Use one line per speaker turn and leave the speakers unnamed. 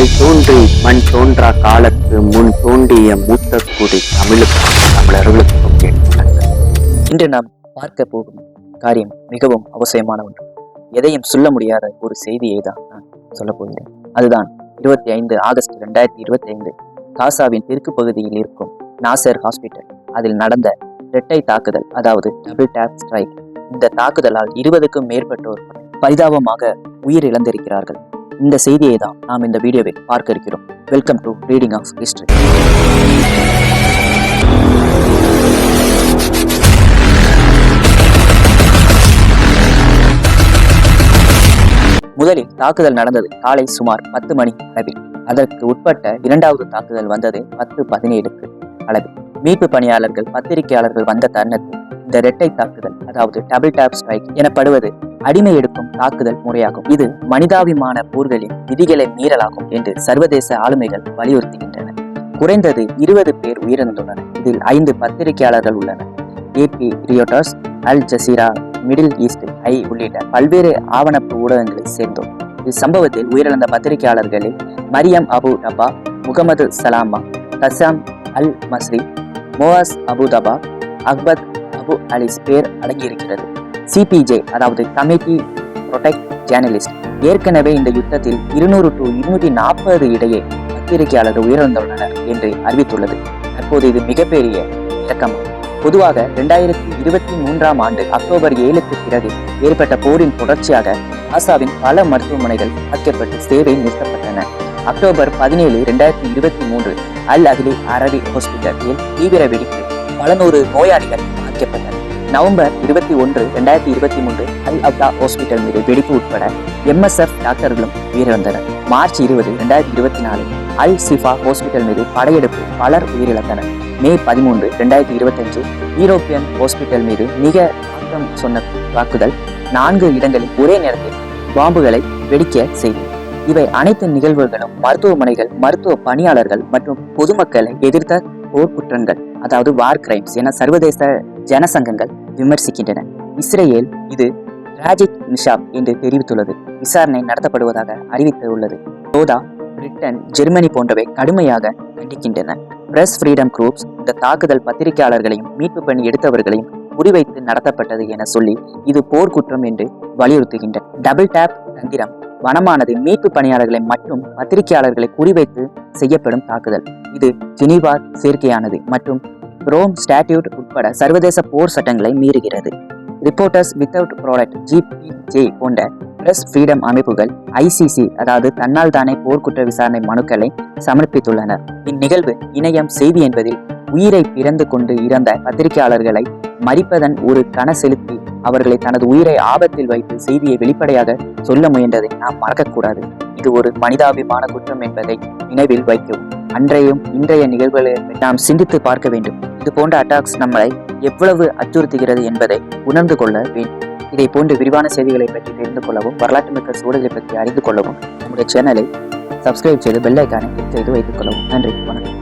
கால் தோன்றி மண் தோன்றா காலத்து முன் தோன்றிய மூத்த குடி தமிழுக்கும் தமிழர்களுக்கும்
இன்று நாம் பார்க்க போகும் காரியம் மிகவும் அவசியமான ஒன்று. எதையும் சொல்ல முடியாத ஒரு செய்தியை தான் நான் சொல்ல போகிறேன். அதுதான் இருபத்தி ஐந்து ஆகஸ்ட் ரெண்டாயிரத்தி இருபத்தி ஐந்து காசாவின் தெற்கு பகுதியில் இருக்கும் நாசர் ஹாஸ்பிட்டல். அதில் நடந்த இரட்டை தாக்குதல் அதாவது டபுள் டேப் ஸ்ட்ரைக் இந்த தாக்குதலால் இருபதுக்கும் மேற்பட்டோர் பரிதாபமாக உயிர் இழந்திருக்கிறார்கள் இந்த செய்தியை தான் நாம் இந்த வீடியோவில் பார்க்க இருக்கிறோம். Welcome to reading of history முதலில் தாக்குதல் நடந்தது காலை சுமார் பத்து மணி அளவில். அதற்கு உட்பட்ட இரண்டாவது தாக்குதல் வந்தது பத்து பதினேழுக்கு அளவில். மீட்பு பணியாளர்கள் பத்திரிகையாளர்கள் வந்த தருணத்தில் இந்த இரட்டை தாக்குதல் அதாவது டபுள் டேப் ஸ்ட்ரைக் எனப்படுவது அடிமை எடுக்கும் தாக்குதல் முறையாகும். இது மனிதாபிமான போர்களின் விதிகளை மீறலாகும் என்று சர்வதேச ஆளுமைகள் வலியுறுத்துகின்றன குறைந்தது இருபது பேர் உயிரிழந்துள்ளனர். இதில் ஐந்து பத்திரிகையாளர்கள் உள்ளனர். AP Reuters Al Jazeera Middle East Eye உள்ளிட்ட பல்வேறு ஆவணப்பு ஊடகங்களை சேர்ந்தோம். இச்சம்பவத்தில் உயிரிழந்த பத்திரிகையாளர்களில் Mariam Abu Dagga Mohammed Salama Hussam al Masri Moaz Abu Taha அக்பத் Abu Aziz பேர் அடங்கியிருக்கிறது. சிபிஜே அதாவது கமிட்டி ப்ரொடெக்ட் ஜேர்னலிஸ்ட் ஏற்கனவே இந்த யுத்தத்தில் இருநூறு டு இருநூற்றி நாற்பது இடையே பத்திரிகையாளர்கள் உயிரிழந்துள்ளனர் என்று அறிவித்துள்ளது. தற்போது இது மிகப்பெரிய இலக்கமாகும் பொதுவாக இரண்டாயிரத்தி இருபத்தி மூன்றாம் ஆண்டு அக்டோபர் ஏழுக்கு பிறகு ஏற்பட்ட போரின் தொடர்ச்சியாக காசாவின் பல மருத்துவமனைகள் தாக்கப்பட்டு சேவை நிறுத்தப்பட்டன. அக்டோபர் பதினேழு இரண்டாயிரத்தி இருபத்தி மூன்று அல் அகிலி அரபி ஹாஸ்பிட்டலில் தீவிர வெடிப்பு. பல நூறு நோயாளிகள் பாதிக்கப்பட்டனர் நவம்பர் இருபத்தி ஒன்று ரெண்டாயிரத்தி இருபத்தி மூன்று அல் அப்தா ஹாஸ்பிட்டல் மீது வெடிப்பு உட்பட எம்எஸ்எஃப் டாக்டர்களும் உயிரிழந்தனர். மார்ச் இருபது ரெண்டாயிரத்தி இருபத்தி நாலு அல் சிஃபா ஹாஸ்பிட்டல் மீது படையெடுப்பு பலர் உயிரிழந்தனர். மே பதிமூன்று ரெண்டாயிரத்தி இருபத்தஞ்சு யூரோப்பியன் ஹாஸ்பிட்டல் மீது மிக தாக்கம் சொன்ன தாக்குதல் நான்கு இடங்களில் ஒரே நேரத்தில் பாம்புகளை வெடிக்க செய்தது. இவை அனைத்து நிகழ்வுகளும் மருத்துவமனைகள் மருத்துவ பணியாளர்கள் மற்றும் பொதுமக்களை எதிர்த்த போர்க்குற்றங்கள். அதாவது வார் கிரைம்ஸ் என சர்வதேச ஜனசங்கங்கள் விமர்சிக்கின்றன. இஸ்ரேல் இது ராஜிக் நிஷாப் என்று தெரிவித்துள்ளது. விசாரணை நடத்தப்படுவதாக அறிவித்துள்ளது. சோதா பிரிட்டன் ஜெர்மனி போன்றவை கடுமையாக கண்டிக்கின்றன. பிரஸ் ஃப்ரீடம் குரூப்ஸ் இந்த தாக்குதல் பத்திரிகையாளர்களையும் மீட்பு பணி எடுத்தவர்களையும் குறிவைத்து நடத்தப்பட்டது என சொல்லி இது போர்க்குற்றம் என்று வலியுறுத்துகின்றன. டபுள் டேப் தந்திரம் வனமானது மீட்பு பணியாளர்களை மற்றும் பத்திரிகையாளர்களை குறிவைத்து செய்யப்படும் தாக்குதல். இது ஜெனீவா சேர்க்கையானது மற்றும் ரோம் ஸ்டாட்யூட் உட்பட சர்வதேச போர் சட்டங்களை மீறுகிறது. Reporters without product G B J போன்ற பிரஸ் ஃப்ரீடம் அமைப்புகள் ஐசிசி அதாவது தன்னால் தானே போர்க்குற்ற விசாரணை மனுக்களை சமர்ப்பித்துள்ளனர். இந்நிகழ்வு இணையம் செய்தி என்பதில் உயிரை பிறந்து கொண்டு இறந்த பத்திரிகையாளர்களை மறிப்பதன் ஒரு கன செலுத்தி அவர்களை தனது உயிரை ஆபத்தில் வைத்து செய்தியை வெளிப்படையாக சொல்ல முயன்றதை நாம் மறக்கக்கூடாது. இது ஒரு மனிதாபிமான குற்றம் என்பதை நினைவில் வைக்கவும். அன்றையும் இன்றைய நிகழ்வுகளை நாம் சிந்தித்து பார்க்க வேண்டும். இது போன்ற அட்டாக்ஸ் நம்மளை எவ்வளவு அச்சுறுத்துகிறது என்பதை உணர்ந்து கொள்ள வேண்டும். இதை போன்ற விரிவான செய்திகளை பற்றி தெரிந்து கொள்ளவும் வரலாற்று மிக்க சூழலை பற்றி அறிந்து கொள்ளவும் நம்முடைய சேனலை சப்ஸ்கிரைப் செய்து பெல் ஐக்கானை கிளிக் செய்து வைத்துக் கொள்ளவும். நன்றி வணக்கம்.